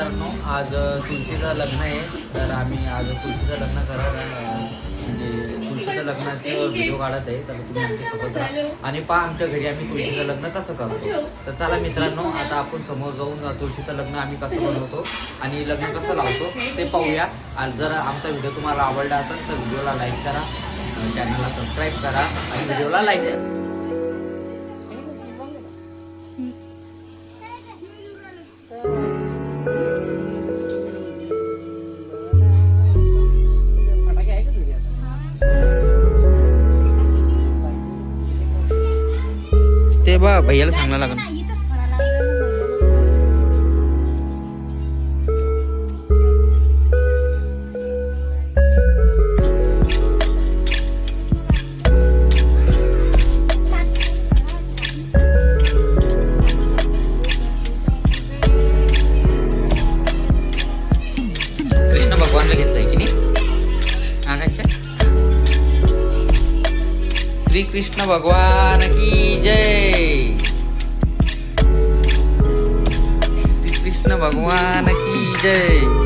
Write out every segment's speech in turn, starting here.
मित्रांनो आज तुळशीचं लग्न आहे. तर आम्ही आज तुळशीचं लग्न करत म्हणजे तुळशीचं लग्नाचे व्हिडिओ काढत आहे. तर तुम्ही आमच्या राहा. आणि पहा आमच्या घरी आम्ही तुळशीचं लग्न कसं करतो. तर चला मित्रांनो आता आपण समोर जाऊन तुळशीचं लग्न आम्ही कसं बनवतो आणि लग्न कसं लावतो ते पाहूया. आणि जर आमचा व्हिडिओ तुम्हाला आवडला असेल तर व्हिडिओला लाईक करा. चॅनलला सबस्क्राईब करा. आणि व्हिडिओला लाईक ते बा भैयाला सांगायला लागेल. कृष्ण भगवान की जय। श्री कृष्ण भगवान की जय।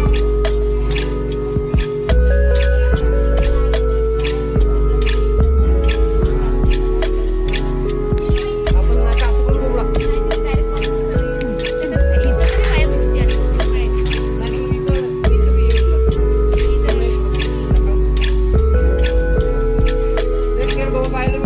पाच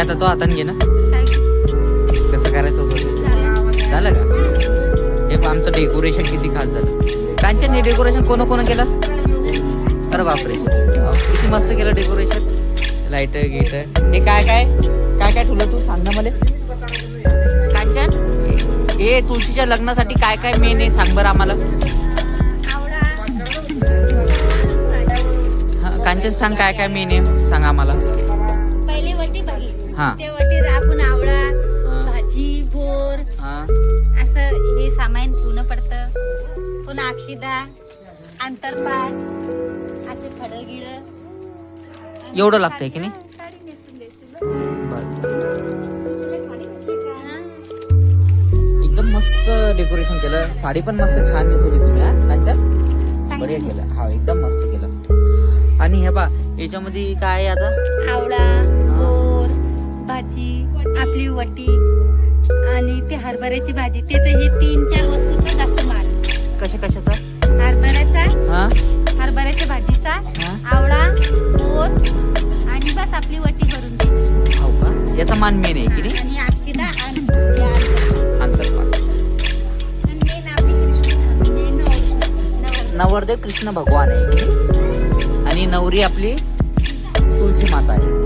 आता तो हाताने घे ना. कसं करायचं होतं झालं का? हे आमचं डेकोरेशन किती खास झालं. कांचन हे डेकोरेशन कोण कोण केलं? अरे बापरे. किती मस्त केलं डेकोरेशन लाइट गेट हे काय काय? काय काय ठेवलं तू? सांग ना मला. कांचन? हे- तुळशीच्या लग्नासाठी काय काय मेन आहे? सांग बरं आम्हाला. कांचन सांग काय काय मेन आहे? सांग आम्हाला. हा. ते वटीत आपण आवळा. भाजी भोर हा असं हे सामान पुणं पडतं पुन्हा अक्षिदा आंतरपात असे फळं गिळ एवढं लागतंय की नाही? साडी नेसून देशील. बरं. तुझी साडी नेसली का? एकदम मस्त डेकोरेशन केलं साडी पण मस्त छान नेसवली तुम्ही हा कांचन बढिया केलं हा एकदम मस्त केलं आणि हे बा याच्यामध्ये काय आहे आता आवळा बोर भाजी आपली वटी आणि ते हरभऱ्याची भाजी. त्याचं हे तीन चार वस्तूचा जास्त माल. कशा कशाचा? हरभऱ्याचा हा? हरभऱ्याच्या भाजीचा आवळा बोर आणि बस आपली वटी भरून द्यायची हो याचा मान मेन आहे की नाही? आणि अक्षिदा आणि नवरदेव. कृष्ण भगवान आहे आणि नवरी आपली तुळशी माता आहे.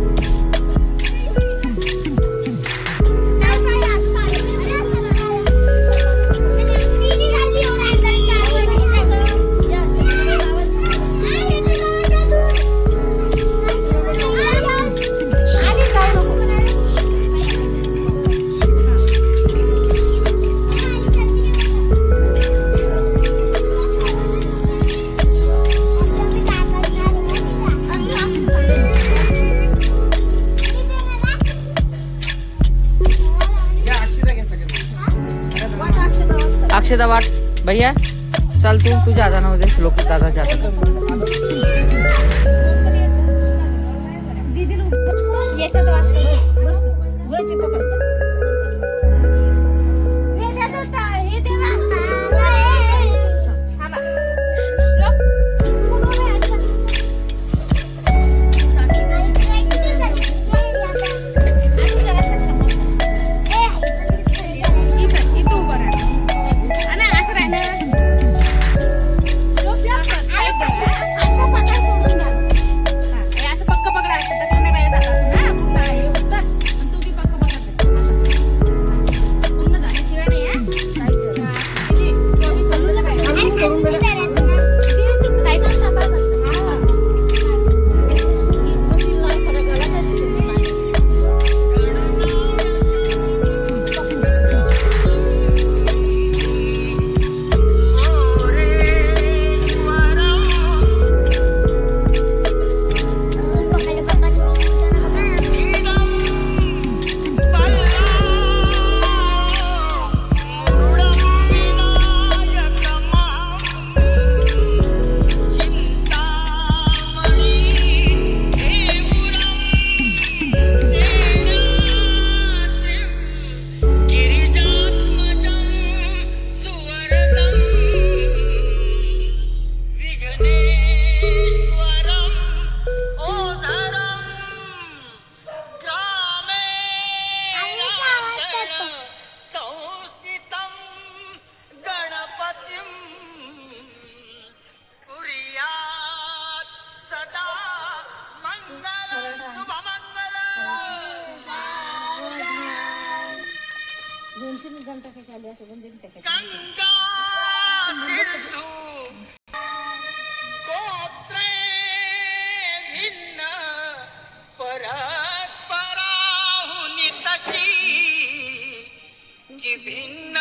अक्षदा वाट भैया चल तू तुझ्या हातानं होते श्लोक दादाच्या हातानं गंगा सिंधू गोत्रे भिन्न परस्पराहुनी तशी की भिन्न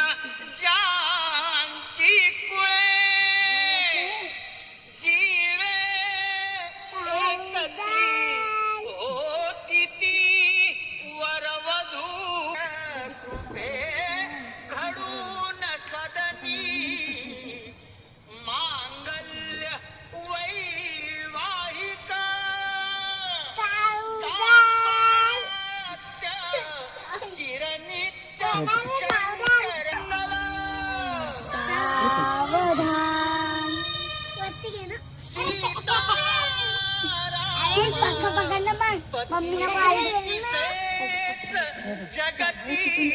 Jagat ini.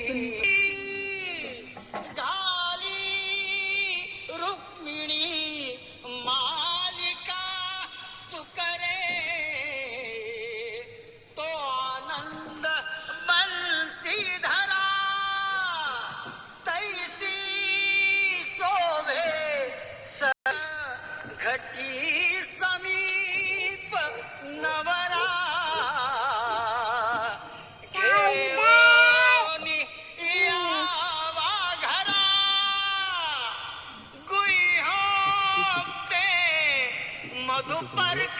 naman. Na Park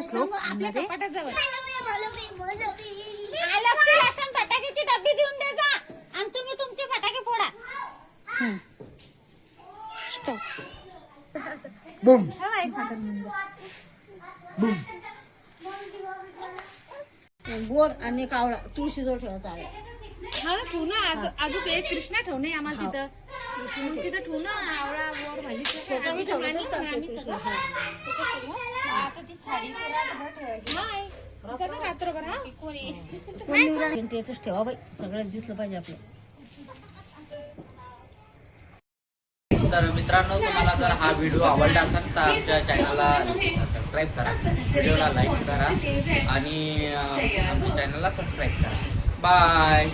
फटाके आपल्या कपाटाजवळ. लक्ष्मी लसूण फटाक्याची डब्बी देऊन दे जा. आणि तुम्ही तुमचे फटाके फोडा. बुम बोर आणि कावळा तुळशी जवळ ठेवायचा आहे. हा ठेवू ना. अजून एक कृष्णा ठेवू नये आम्हाला तिथं. तिथं ठेवू ना. आवळा वर भाजी ठेवला आता ती साडी सगळं रात्रभर हा? कोणी येतच ठेवा बाई. सगळ्यात दिसलं पाहिजे आपलं. तर मित्रांनो तुम्हाला जर हा व्हिडिओ आवडला असेल तर आमच्या चॅनलला सबस्क्राईब करा. व्हिडिओला लाईक करा. आणि आमच्या चॅनलला सबस्क्राईब करा. बाय